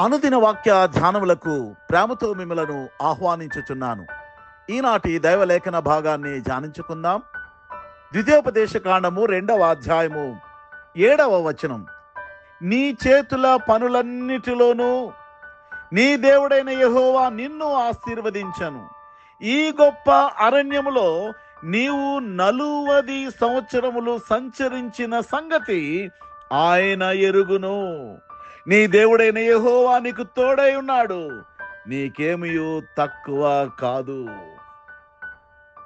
అనుదిన వాక్య ధ్యానములకు ప్రేమతో మిమ్మలను ఆహ్వానించుచున్నాను. ఈనాటి దైవలేఖన భాగాన్ని ధ్యానించుకుందాం. ద్వితీయోపదేశ కాండము రెండవ అధ్యాయము ఏడవ వచనం. నీ చేతుల పనులన్నిటిలోనూ నీ దేవుడైన యహోవా నిన్ను ఆశీర్వదించను. ఈ గొప్ప అరణ్యములో నీవు నలువది సంవత్సరములు సంచరించిన సంగతి ఆయన ఎరుగును. నీ దేవుడైన యహోవా నీకు తోడై ఉన్నాడు. నీకేమియు తక్కువ కాదు.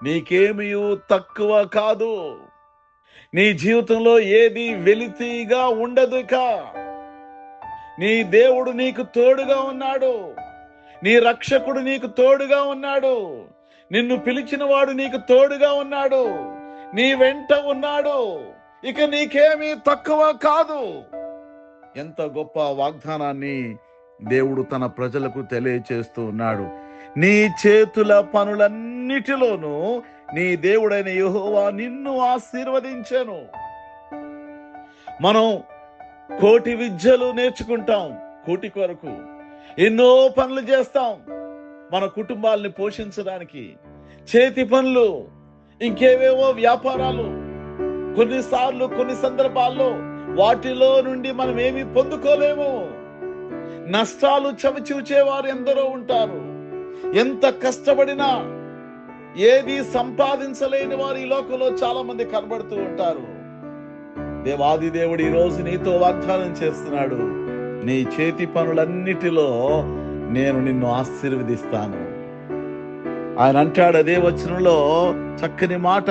నీకేమియు తక్కువ కాదు. నీ జీవితంలో ఏది వెలితీగా ఉండదు కా నీ దేవుడు నీకు తోడుగా ఉన్నాడు. నీ రక్షకుడు నీకు తోడుగా ఉన్నాడు. నిన్ను పిలిచిన వాడు నీకు తోడుగా ఉన్నాడు. నీ వెంట ఉన్నాడు. ఇక నీకేమీ తక్కువ కాదు. ఎంత గొప్ప వాగ్దానాన్ని దేవుడు తన ప్రజలకు తెలియచేస్తూ ఉన్నాడు. నీ చేతుల పనులన్నిటిలోనూ నీ దేవుడైన యహోవా నిన్ను ఆశీర్వదించాను. మనం కోటి విద్యలు నేర్చుకుంటాం కోటి కొరకు. ఎన్నో పనులు చేస్తాం. మన కుటుంబాలని పోషించడానికి చేతి పనులు ఇంకేవేవో వ్యాపారాలు కొన్నిసార్లు కొన్ని సందర్భాల్లో వాటిలో నుండి మనం ఏమి పొందుకోలేము. నష్టాలు చవిచూచేవారు ఎందరో ఉంటారు. ఎంత కష్టపడినా ఏది సంపాదించలేని వారు ఈ లోకంలో చాలా మంది కనబడుతూ ఉంటారు. దేవాది దేవుడు ఈరోజు రోజు నీతో వాగ్దానం చేస్తున్నాడు. నీ చేతి పనులన్నిటిలో నేను నిన్ను ఆశీర్వదిస్తాను. ఆయన అంటాడు అదే వచనంలో చక్కని మాట.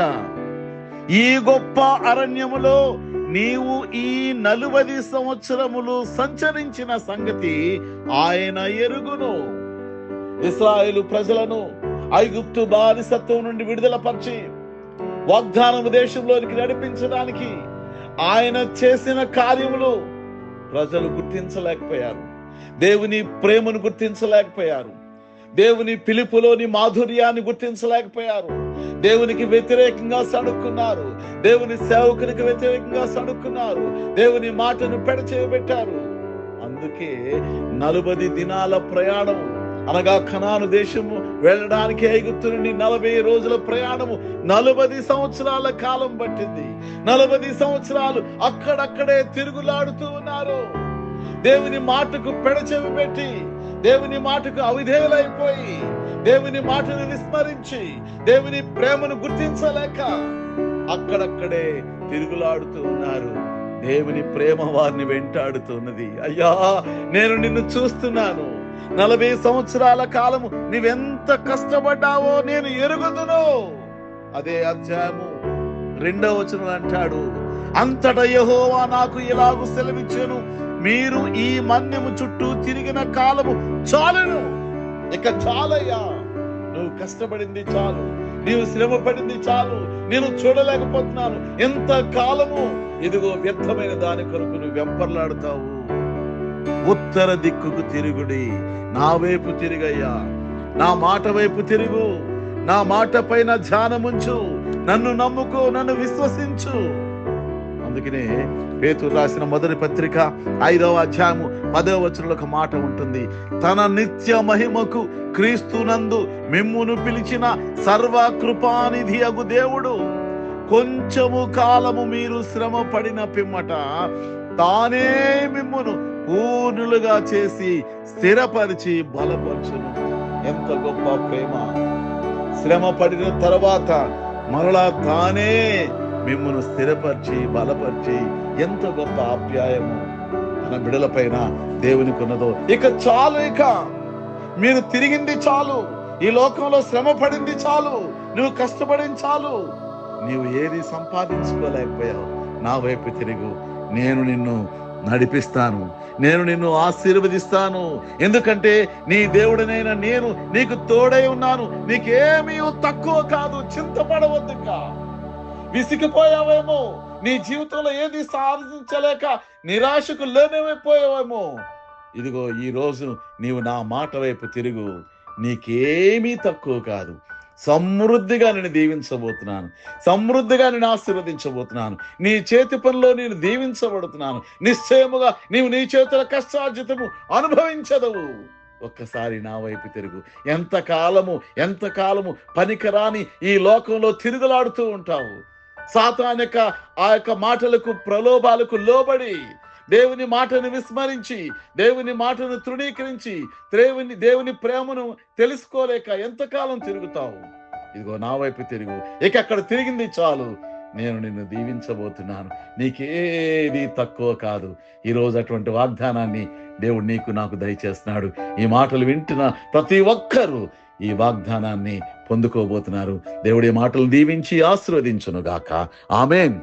ఈ గొప్ప అరణ్యములో నీవు ఈ నలువది సంవత్సరములు సంచరించిన సంగతి ఆయన ఎరుగును. ఇస్రాయేలు ప్రజలను ఐగుప్తు బానిసత్వం నుండి విడుదల పరిచి వాగ్దానము దేశంలోనికి నడిపించడానికి ఆయన చేసిన కార్యములు ప్రజలు గుర్తించలేకపోయారు. దేవుని ప్రేమను గుర్తించలేకపోయారు. దేవుని పిలుపులోని మాధుర్యాన్ని గుర్తించలేకపోయారు. దేవునికి వ్యతిరేకంగా సడుక్కున్నారు దేవుని సేవకునికి వ్యతిరేకంగా సడుక్కున్నారు దేవుని మాటను పెడచేయబెట్టారు అందుకే నలభై దినాల ప్రయాణం అనగా ఖనాను దేశము వెళ్ళడానికి ఐగుప్తు నుండి నలభై రోజుల ప్రయాణము నలభై సంవత్సరాల కాలం పట్టింది. నలభై సంవత్సరాలు అక్కడక్కడే తిరుగులాడుతూ ఉన్నారు. దేవుని మాటకు పెడచెవి పెట్టి దేవుని మాటకు అవిధేయులైపోయి దేవుని మాటను విస్మరించి దేవుని ప్రేమను గుర్తించలేక అక్కడక్కడే తిరుగులాడుతూ ఉన్నారు. దేవుని ప్రేమ వారిని వెంటాడుతున్నది. అయ్యా నేను నిన్ను చూస్తున్నాను. నలభై సంవత్సరాల కాలము నీవెంత కష్టపడ్డావో నేను ఎరుగుదును. అదే అధ్యాయము రెండవ వచనం అంటాడు అంతట యహోవా నాకు ఇలాగూ సెలవిచ్చాను. మీరు ఈ మన్యము చుట్టూ తిరిగిన కాలము చాలను. ఇక చాలయ్యా నువ్వు కష్టపడింది చాలు. నీవు శ్రమ పడింది చాలు. నేను చూడలేకపోతున్నాను. ఎంత కాలము? ఇదిగో వ్యర్థమైన దాని కొరకు నువ్వు వెంపర్లాడుతావు. ఉత్తర దిక్కుకు తిరుగుడి. నా వైపు తిరిగయ్యా. నా మాట వైపు తిరుగు. నా మాట పైన ధ్యానముంచు. నన్ను నమ్ముకో నన్ను విశ్వసించు. అందుకనే పేతురు రాసిన మొదటి పత్రిక ఐదవ అధ్యాయము పదవ వచనంలో ఒక మాట ఉంటుంది. తన నిత్య మహిమకు క్రీస్తునందు మిమ్మును పిలిచిన సర్వ కృపానిధి అగు దేవుడు కొంచెము కాలము మీరు శ్రమ పడిన పిమ్మట తానే మిమ్మును పూర్ణులుగా చేసి స్థిరపరిచి బలపరచును. ఎంత గొప్ప ప్రేమ. శ్రమ పడిన తర్వాత మరలా తానే మిమ్మల్ని స్థిరపరిచి బలపరిచి ఎంత గొప్ప ఆప్యాయము. మన బిడల పైన దేవునికి ఉన్నదో ఇక చాలు ఇక. మీరు తిరిగింది చాలు. ఈ లోకంలో శ్రమ పడింది చాలు. నువ్వు కష్టపడింది చాలు. నీవు ఏది సంపాదించుకోలేకపోయావు. నా వైపు తిరుగు. నేను నిన్ను నడిపిస్తాను. నేను నిన్ను ఆశీర్వదిస్తాను. ఎందుకంటే నీ దేవుడినైనా నేను నీకు తోడై ఉన్నాను. నీకేమీ తక్కువ కాదు. చింతపడవద్దు ఇంకా. విసిగిపోయావేమో? నీ జీవితంలో ఏది సాధించలేక నిరాశకు లోనమైపోయావేమో ఇదిగో ఈ రోజు నీవు నా మాట వైపు తిరుగు. నీకేమీ తక్కువ కాదు. సమృద్ధిగా నేను దీవించబోతున్నాను. సమృద్ధిగా నేను ఆశీర్వదించబోతున్నాను. నీ చేతి పనిలో నేను దీవించబడుతున్నాను. నిశ్చయముగా నీవు నీ చేతుల కష్టార్జితము అనుభవించదవు. ఒక్కసారి నా వైపు తిరుగు. ఎంత కాలము పనికిరాని ఈ లోకంలో తిరుగులాడుతూ ఉంటావు. సాతాన్ యొక్క ఆ యొక్క మాటలకు ప్రలోభాలకు లోబడి దేవుని మాటను విస్మరించి దేవుని మాటను తృణీకరించి దేవుని దేవుని ప్రేమను తెలుసుకోలేక ఎంతకాలం తిరుగుతావు? ఇదిగో నా వైపు తిరుగు. ఇక అక్కడ తిరిగింది చాలు. నేను నిన్ను దీవించబోతున్నాను. నీకేది తక్కువ కాదు. ఈరోజు అటువంటి వాగ్దానాన్ని దేవుడు నీకు నాకు దయచేస్తున్నాడు. ఈ మాటలు వింటున్న ప్రతి ఒక్కరూ ఈ వాగ్దానాన్ని పొందుకోబోతున్నారు. దేవుడి మాటలు దీవించి ఆశీర్వదించును గాక ఆమెన్.